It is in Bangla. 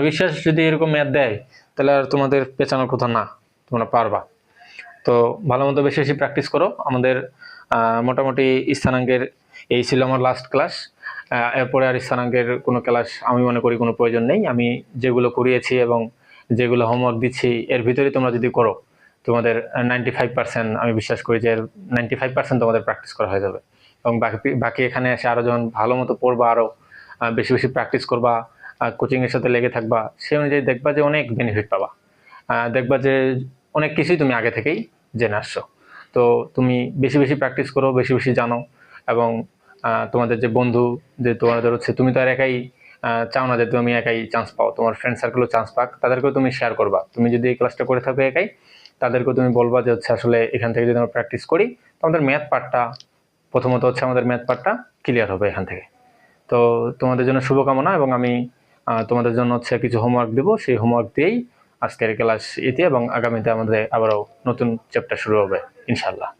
বিশ্বাস, যদি এরকম ম্যাথ দেয়, তাহলে আর তোমাদের পেছানোর কথা না, তোমরা পারবা। তো ভালো মতো বেশি বেশি প্র্যাকটিস করো। আমাদের মোটামুটি স্থানাঙ্কের, এই ছিল আমার লাস্ট ক্লাস এরপরে আর স্থানাঙ্কের কোনো ক্লাস আমি মনে করি কোনো প্রয়োজন নেই। আমি যেগুলো করিয়েছি এবং যেগুলো হোমওয়ার্ক দিচ্ছি, এর ভিতরে তোমরা যদি করো, তোমাদের নাইনটি ফাইভ পার্সেন্ট আমি বিশ্বাস করি যে নাইনটি ফাইভ পার্সেন্ট তোমাদের প্র্যাকটিস করা হয়ে যাবে। এবং বাকি বাকি এখানে এসে আরও যখন ভালো মতো পড়বা আরও বেশি বেশি প্র্যাকটিস করবা কোচিংয়ের সাথে লেগে থাকবা, সেই অনুযায়ী দেখবা যে অনেক বেনিফিট পাবা। দেখবা যে অনেক কিছুই তুমি আগে থেকেই জেনে আসছো। তো তুমি বেশি বেশি প্র্যাকটিস করো, বেশি বেশি জানো এবং তোমাদের যে বন্ধু যে তোমাদের হচ্ছে, তুমি তো আর একাই চাও না যে তুমি একাই চান্স পাও। তোমার ফ্রেন্ড সার্কেলও চান্স পাক, তাদেরকেও তুমি শেয়ার করবা। তুমি যদি এই ক্লাসটা করে থাকো একাই, তাদেরকেও তুমি বলবা যে হচ্ছে আসলে এখান থেকে যদি আমরা প্র্যাকটিস করি তো আমাদের ম্যাথ পার্টটা প্রথমত হচ্ছে আমাদের ম্যাথ পার্টটা ক্লিয়ার হবে এখান থেকে। তো তোমাদের জন্য শুভকামনা এবং আমি তোমাদের জন্য হচ্ছে কিছু হোমওয়ার্ক দেবো। সেই হোমওয়ার্ক দিয়েই আজকের ক্লাস এতে এবং আগামীতে আমাদের আবারও নতুন চ্যাপ্টার শুরু হবে ইনশাল্লাহ